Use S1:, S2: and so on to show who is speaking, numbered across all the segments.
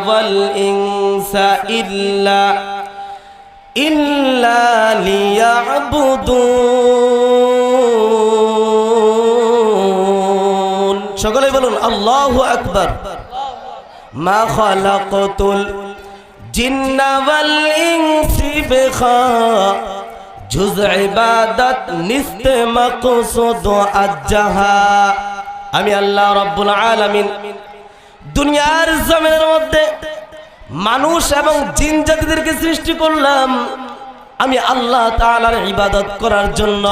S1: والإنس إلا إلا ليعبدون সকলে বলুন আল্লাহু আকবার মা খালাকতুল জিন্না ওয়াল ইনসি বিখা জুজ ইবাদত নিস্তে মাকসুদ আজ্জাহা আমি আল্লাহ রাব্বুল আলামিন দুনিয়ার জমিনের মধ্যে মানুষ এবং জিন জাতিদেরকে সৃষ্টি করলাম। আমি আল্লাহ তাআলার ইবাদত করার জন্য,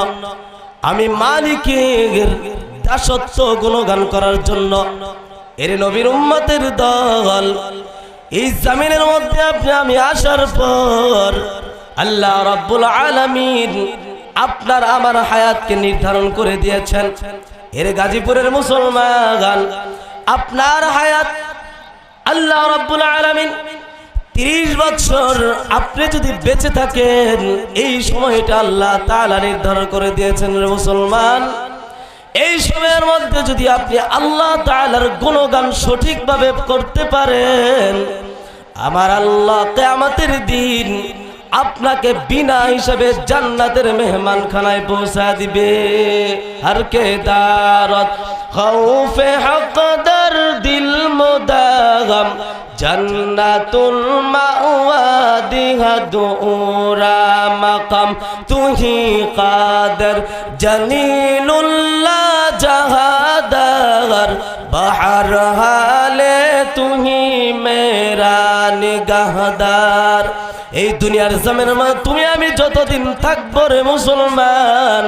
S1: আমি মালিকের দাসত্ব গুণগান করার জন্য, এর নবীর উম্মতের দল, এই জামিনের মধ্যে আপনি আমি আসার পর আল্লাহ রাব্বুল আলামিন আপনার আমার হায়াতকে নির্ধারণ করে দিয়েছেন। এর গাজীপুরের মুসলমান আপনার হায়াত আল্লাহ রাব্বুল আলামিন তিরিশ বছর আপনি যদি বেঁচে থাকেন, এই সময়টা আল্লাহ তাআলা নির্ধারণ করে দিয়েছেন মুসলমান। এই সময়ের মধ্যে যদি আপনি আল্লাহ তাআলার গুণগান সঠিকভাবে করতে পারেন, আমার আল্লাহ কিয়ামতের দিন আপনাকে বিনা হিসাবে জান্নাতের মেহমান খানায় পৌঁছা দিবে। আর কে দারত? খৌফে হকদার দিল মুদাগম, জান্নাতুল মাওয়া দিহা দুরা মাকাম। তুহি কাদের জলিলুল্লাহ জাহাদার বাহার হালে তুহি মেরা নিগাহদার এই দুনিয়ার জমের মা, তুমি আমি যতদিন থাকব রে মুসলমান,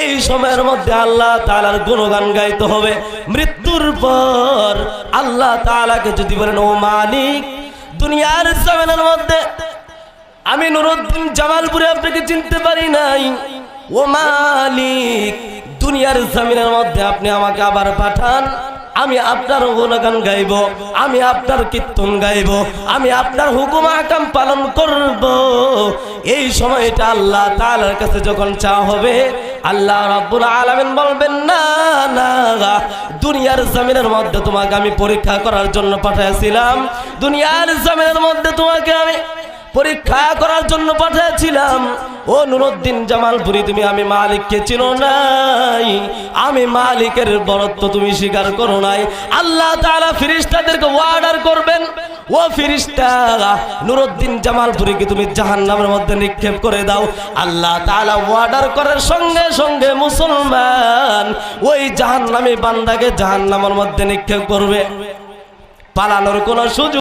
S1: এই সময়ের মধ্যে আল্লাহ তালার গুণগান গাইতে হবে। মৃত্যুর পর আল্লাহ তালাকে যদি বলেন, ও মালিক, দুনিয়ার জমেনের মধ্যে আমি নুরুদ্দিন জামালপুরে আপনাকে চিনতে পারি নাই। ও মালিক, দুনিয়ার জমিনের মধ্যে আপনি আমাকে আবার পাঠান। আমি আপনার গুণগান গাইব, আমি আপনার কীর্তন গাইব, আমি আপনার হুকুম আকাম পালন করব। এই সময়টা আল্লাহ তাআলার কাছে যখন চা হবে, আল্লাহ রাব্বুল আলামিন বলবেন, না না দুনিয়ার জমিনের মধ্যে তোমাকে আমি পরীক্ষা করার জন্য পাঠিয়েছিলাম দুনিয়ার জমিনের মধ্যে তোমাকে আমি পরীক্ষা জন্য পাঠিয়েছিলাম। ও নুরুদ্দিন জামালপুরি, তুমি আমি মালিককে চিনো নাই। আমি মালিকের বরত্ব তুমি স্বীকার করো নাই। আল্লাহ তাআলা ফিরিস্তাদেরকে অর্ডার করবেন। ও ফিরিস্তা নুরুদ্দিন জামালপুরিকে তুমি জাহান্নামের মধ্যে নিক্ষেপ করে দাও। আল্লাহ তাআলা অর্ডার করার সঙ্গে সঙ্গে মুসলমান ওই জাহান্নামী বান্দাকে জাহান্নামের মধ্যে নিক্ষেপ করবে। পালানোর কোনো সুযোগ